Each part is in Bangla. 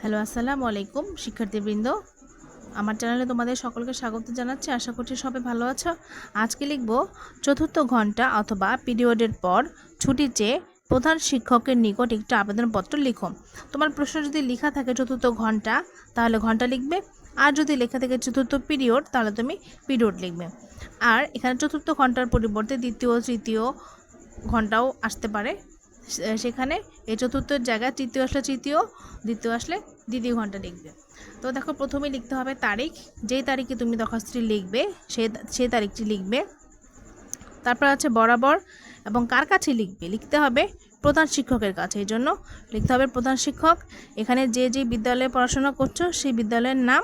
হ্যালো, আসসালামু আলাইকুম, শিক্ষার্থীবৃন্দ। আমার চ্যানেলে তোমাদের সকলকে স্বাগত জানাচ্ছি। আশা করছি সবাই ভালো আছো। আজকে লিখব, চতুর্থ ঘণ্টা অথবা পিরিয়ডের পর ছুটি চেয়ে প্রধান শিক্ষকের নিকট একটি আবেদনপত্র লিখো। তোমার প্রশ্ন যদি লেখা থাকে চতুর্থ ঘণ্টা, তাহলে ঘণ্টা লিখবে। আর যদি লেখা থাকে চতুর্থ পিরিয়ড, তাহলে তুমি পিরিয়ড লিখবে। আর এখানে চতুর্থ ঘণ্টার পরিবর্তে দ্বিতীয়, তৃতীয় ঘন্টাও আসতে পারে। সেখানে এই চতুর্থের জায়গায় তৃতীয় আসলে তৃতীয়, দ্বিতীয় আসলে দ্বিতীয় ঘণ্টা লিখবে। তো দেখো প্রথমে লিখতে হবে তারিখ। যেই তারিখে তুমি দরখাস্তটি লিখবে সেই সেই তারিখটি লিখবে। তারপর আছে বরাবর এবং কার কাছে লিখবে? লিখতে হবে প্রধান শিক্ষকের কাছে। এই জন্য লিখতে হবে প্রধান শিক্ষক। এখানে যে যে বিদ্যালয়ে পড়াশোনা করছ, সেই বিদ্যালয়ের নাম।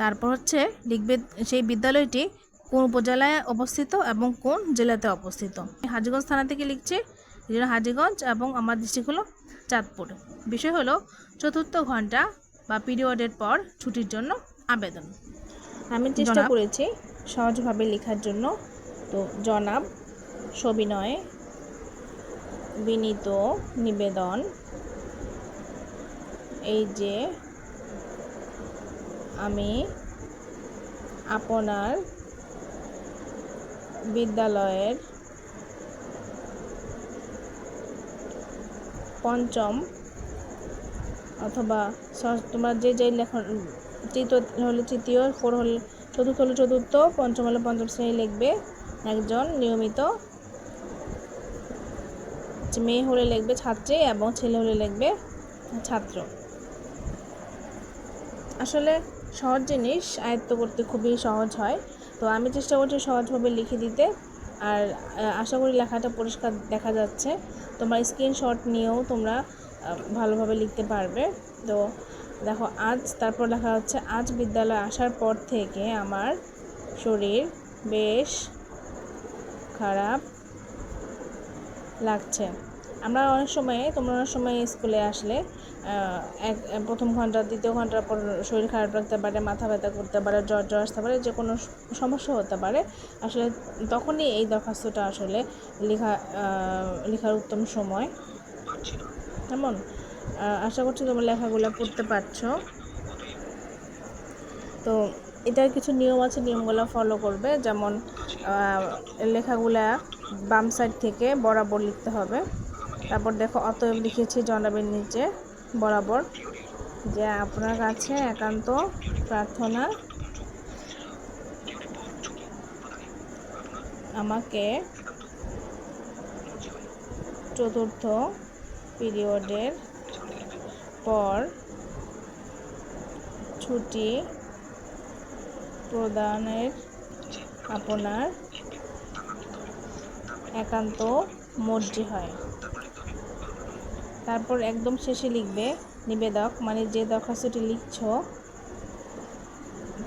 তারপর হচ্ছে লিখবে সেই বিদ্যালয়টি কোন উপজেলায় অবস্থিত এবং কোন জেলাতে অবস্থিত। হাজিগঞ্জ থানা থেকে লিখছে এই জন্য হাজিগঞ্জ এবং আমার ডিস্ট্রিক্ট হলো চাঁদপুর। বিষয় হলো চতুর্থ ঘণ্টা বা পিরিয়ডের পর ছুটির জন্য আবেদন। আমি চেষ্টা করেছি সহজভাবে লেখার জন্য। তো জনাব সবিনয় বিনীত নিবেদন এই যে আমি আপনার বিদ্যালয়ের পঞ্চম অথবা তোমার যে যে লেখা, তৃতীয় হলে তৃতীয়, ফোর হলে চতুর্থ হলে চতুর্থ, পঞ্চম হলে পঞ্চম শ্রেণি লিখবে একজন নিয়মিত। মেয়ে হলে লিখবে ছাত্রী এবং ছেলে হলে লিখবে ছাত্র। আসলে সহজ জিনিস, আয়ত্ত করতে খুবই সহজ হয়। তো আমি চেষ্টা করছি সহজভাবে লিখে দিতে। আর আশা করি লেখাটা পরিষ্কার দেখা যাচ্ছে। তোমার স্ক্রিনশট নিয়েও তোমরা ভালোভাবে লিখতে পারবে। তো দেখো, আজ তারপর লেখা হচ্ছে আজ বিদ্যালয়ে আসার পর থেকে আমার শরীর বেশ খারাপ লাগছে। আমরা অনেক সময়, তোমরা অনেক সময় স্কুলে আসলে এক প্রথম ঘণ্টা, দ্বিতীয় ঘণ্টার পর শরীর খারাপ লাগতে পারে, মাথা ব্যথা করতে পারে, জ্বর জ্বর আসতে পারে, যে কোনো সমস্যা হতে পারে। আসলে তখনই এই দরখাস্তটা আসলে লেখা লেখার উত্তম সময়। কেমন? আশা করছি তোমরা লেখাগুলো পড়তে পারছ। তো এটার কিছু নিয়ম আছে, নিয়মগুলো ফলো করবে। যেমন লেখাগুলা বাম সাইড থেকে বরাবর লিখতে হবে। তারপর দেখো অতএব লিখেছি জনাবের নিচে, বরাবর। যে আপনার কাছে একান্ত প্রার্থনা আমাকে চতুর্থ পিরিয়ডের পর ছুটি প্রদানের আপনার একান্ত মর্জি হয়। তারপর একদম শেষে লিখবে নিবেদক মানে যে দরখাস্তটি লিখছ,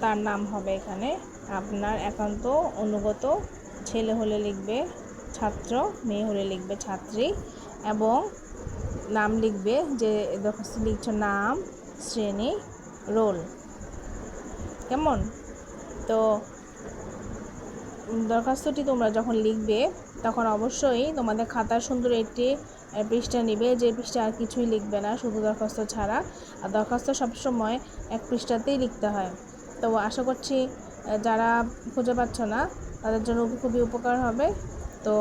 তার নাম হবে এখানে। আপনার একান্ত অনুগত ছেলে হলে লিখবে ছাত্র, মেয়ে হলে লিখবে ছাত্রী এবং নাম লিখবে যে দরখাস্ত লিখছ নাম, শ্রেণি, রোল। কেমন? তো দরখাস্তটি তোমরা যখন লিখবে তখন অবশ্যই তোমাদের খাতার সুন্দর একটি পৃষ্ঠা নিবে। যে পৃষ্ঠা আর কিছুই লিখবে না, শুধু দরখাস্ত ছাড়া। আর দরখাস্ত সবসময় এক পৃষ্ঠাতেই লিখতে হয়। তো আশা করছি যারা খুঁজে পাচ্ছ না, তাদের জন্য খুবই উপকার হবে। তো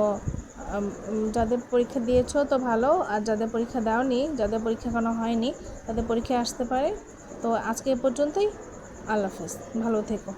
যাদের পরীক্ষা দিয়েছ তো ভালো, আর যাদের পরীক্ষা দাওনি, যাদের পরীক্ষা এখনও হয়নি, তাদের পরীক্ষা আসতে পারে। তো আজকে এ পর্যন্তই। আল্লাহ হাফেজ। ভালো থেকো।